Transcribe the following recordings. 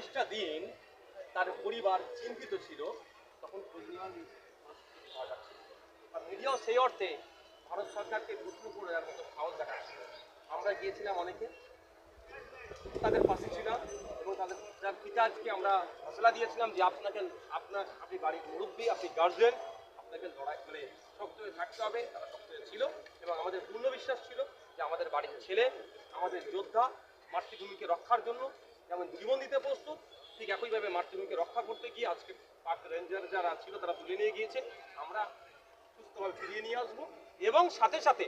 বাইশটা দিন, তার পরিবার চিন্তিত ছিল, তখন আর মিডিয়াও সেই অর্থে ভারত সরকারকে প্রশ্ন করে দেওয়ার মতো সাহস দেখাচ্ছিল আমরা গিয়েছিলাম অনেকে, তাদের পাশে ছিলাম এবং তাদের পিতাজকে আমরা হসলা দিয়েছিলাম যে আপনাকে আপনার আপনি বাড়ির মুরব্বী, আপনি গার্জেন, আপনাকে লড়াই করে শক্ত হয়ে থাকতে হবে, তারা শক্ত ছিল এবং আমাদের পূর্ণ বিশ্বাস ছিল যে আমাদের বাড়ির ছেলে, আমাদের যোদ্ধা, মাতৃভূমিকে রক্ষার জন্য যেমন জীবন দিতে প্রস্তুত? ঠিক একইভাবে মাতৃভূমিকে রক্ষা করতে গিয়ে আজকে পাক রেঞ্জার যারা ছিল তারা তুলে নিয়ে গিয়েছে। আমরা সুস্থভাবে ফিরিয়ে নিয়ে আসব এবং সাথে সাথে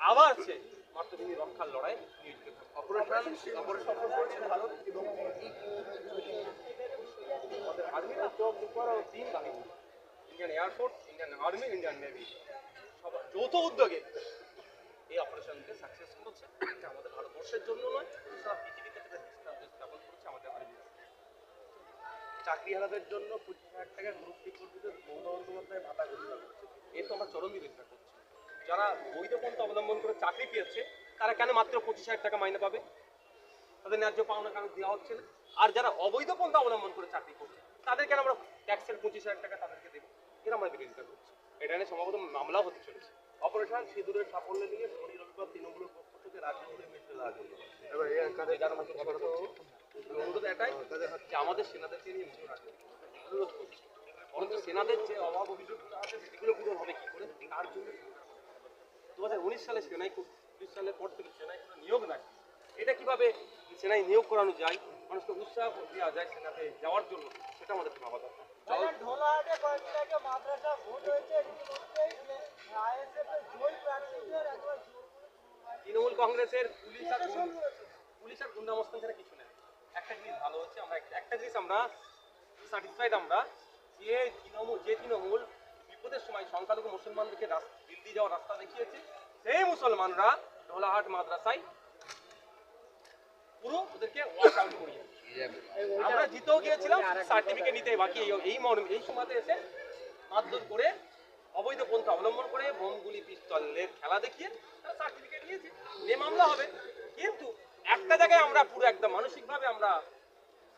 আবার সে মাতৃভূমি রক্ষার লড়াই নিয়োজিত অপারেশন অপারেশন ভারত এবং আমাদের আর্মিরা তিন বাহিনী। Indian air force Indian army Indian navy. সবার যৌথ উদ্যোগে এই অপারেশনকে সাকসেস করেছে। আমাদের ভারতবর্ষের জন্য নয় সারা পৃথিবীতে এটা দৃষ্টান্ত স্থাপন করেছে আমাদের আর্মি চাকরিহারাদের জন্য পঁচিশ হাজার টাকা গ্রুপ ডি কর্মীদের মমতা বন্দ্যোপাধ্যায় ভাতা ঘোষণা করছে। এর তো আমরা চরম বিরোধিতা করছি। যারা বৈধ পন্থা অবলম্বন করে চাকরি পেয়েছে তারা কেন মাত্র পঁচিশ হাজার টাকা মাইনে পাবে? তাদের ন্যায্য পাওনা কেন দেওয়া হচ্ছে না। আর যারা অবৈধ পন্থা অবলম্বন করে চাকরি করছে তাদের কেন আমরা ট্যাক্সের পঁচিশ হাজার টাকা তাদেরকে দেবো? এর আমরা বিরোধিতা করছি। এটা নিয়ে সম্ভবত মামলাও হতে চলেছে। অপারেশন সিঁদুরের সাফল্য নিয়ে শনি রবিবার তৃণমূলের পক্ষ থেকে রাজ্য জুড়ে মিছিল দেওয়ার জন্য যারা আমাকে খবর হচ্ছে অনুরোধ এটাই যে আমাদের সেনাদেরকে নিয়ে মুখে রাখবে অনুরোধ করছি। বরঞ্চ সেনাদের যে অভাব আছে সেগুলো পূরণ হবে কি করে? তার জন্য দু হাজার উনিশ সালে সেনাই উনিশ সালের পর থেকে কোনো নিয়োগ নাই। এটা কীভাবে সেনাই নিয়োগ করানো যায় মানুষকে উৎসাহ দেওয়া যায় সেনাতে যাওয়ার জন্য সেটা আমাদেরকে ভাবা দরকার। ঢোলাহাটে কয়েকদিন আগে মাদ্রাসা ভোট হয়েছে তৃণমূল কংগ্রেসের পুলিশ আর পুলিশ আর গুন্ডামস্তান ছাড়া কিছু একটা জিনিস ভালো হচ্ছে আমরা একটা- জিনিস আমরা স্যাটিসফাইড আমরা যে তৃণমূল যে তৃণমূল বিপদের সময় সংখ্যালঘু মুসলমানদেরকে দিল্লি যাওয়ার রাস্তা দেখিয়েছে সেই মুসলমানরা ঢোলাহাট মাদ্রাসায় পুরো ওদেরকে করিয়ে আমরা জিতেও গিয়েছিলাম সার্টিফিকেট নিতে বাকি এই- মর্মে এই সময়তে এসে মারধর করে অবৈধ পন্থা অবলম্বন করে বোমগুলি পিস্তলের খেলা দেখিয়ে তারা সার্টিফিকেট নিয়েছে। নিয়ে মামলা হবে কিন্তু একটা জায়গায় আমরা পুরো একদম মানসিকভাবে আমরা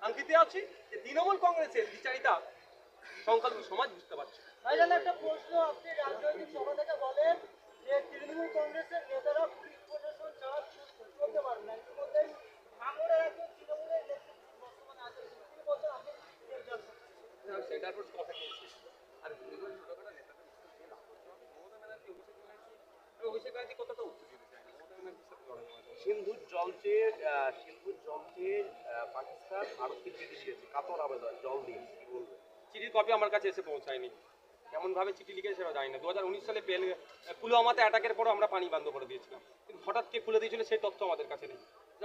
শান্তিতে আছি যে তৃণমূল কংগ্রেসের বিচারিতা সংখ্যালঘু সমাজ বুঝতে পারছে। ভাইজান, একটা প্রশ্ন আপনি রাজনৈতিক সভা থেকে বলেন যে তৃণমূল কংগ্রেসের নেতারা পুলিশ প্রশাসন ছাড়া চলতে পারবে না। ইতিমধ্যেই ভাঙড়ের একজন তৃণমূলের নেতৃত্ব বর্তমানে আছেন। তিনি বলছেন আপনি সেটার উপর কথা আর নেতাদের চেয়ে আহ, সিন্ধুর জল চেয়ে আহ, পাকিস্তান ভারতকে চিঠি দিয়েছে। কাতর আবেদন জল দিন কি বলবেন চিঠির কপি আমার কাছে এসে পৌঁছায়নি। কেমন ভাবে চিঠি লিখেছে সেটা জানি না। দু হাজার উনিশ সালে পেল পুলওয়ামাতে অ্যাটাকের পরও আমরা পানি বন্ধ করে দিয়েছিলাম। কিন্তু হঠাৎ কে খুলে দিয়েছিল সেই তথ্য আমাদের কাছে নেই।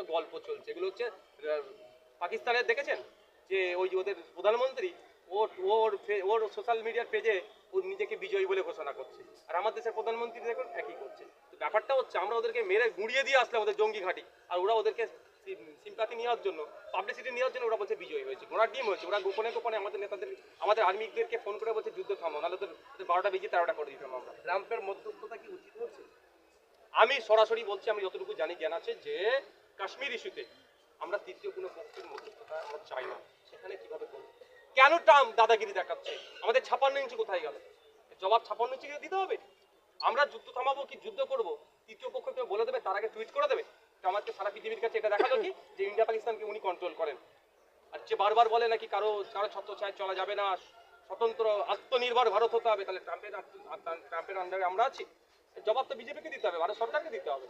গল্প চলছে। এগুলো হচ্ছে পাকিস্তানের দেখেছেন? যে ওই যে ওদের প্রধানমন্ত্রী ওর ওর ওর সোশ্যাল মিডিয়ার পেজে ও নিজেকে বিজয়ী বলে ঘোষণা করছে। আর আমাদের দেশের প্রধানমন্ত্রী দেখুন একই করছে। ব্যাপারটা হচ্ছে আমরা ওদেরকে মেরে গুঁড়িয়ে দিয়ে আসলাম ওদের জঙ্গি ঘাঁটি। আর ওরা ওদেরকে সিম্পাতি নেওয়ার জন্য পাবলিসিটি নেওয়ার জন্য ওরা বলছে বিজয়ী হয়েছে। ওরা ডিম হয়েছে। ওরা গোপনে গোপনে আমাদের নেতাদের আমাদের আর্মিদেরকে ফোন করে বলছে যুদ্ধ থামো নাহলে তোদের বারোটা বেজে তেরোটা করে দিতাম আমরা। ট্রাম্পের মধ্যস্থতা কি উচিত হচ্ছে আমি সরাসরি বলছি আমি যতটুকু জানি জ্ঞান আছে যে কাশ্মীর ইস্যুতে আমরা তৃতীয় কোনো পক্ষের মধ্যস্থতা আমরা চাই না। সেখানে কীভাবে করব? কেন ট্রাম্প দাদাগিরি দেখাচ্ছে? আমাদের ছাপান্ন ইঞ্চি কোথায় গেল? জবাব ছাপান্ন ইঞ্চি দিতে হবে? আমরা যুদ্ধ থামাবো কি যুদ্ধ করব? তৃতীয় পক্ষ কেউ বলে দেবে, তার আগে টুইট করে দেবে। আমাদের সারা পৃথিবীর কাছে এটা দেখাল কি? যে ইন্ডিয়া পাকিস্তানকে উনি কন্ট্রোল করেন। আর যে বারবার বলে নাকি কারও কারও ছত্রছায় চলা যাবে না। স্বতন্ত্র আত্মনির্ভর ভারত হতে হবে। তাহলে ট্রাম্পের ট্রাম্পের আন্ডারে আমরা আছি। জবাব তো বিজেপিকে দিতে হবে, ভারত সরকারকে দিতে হবে।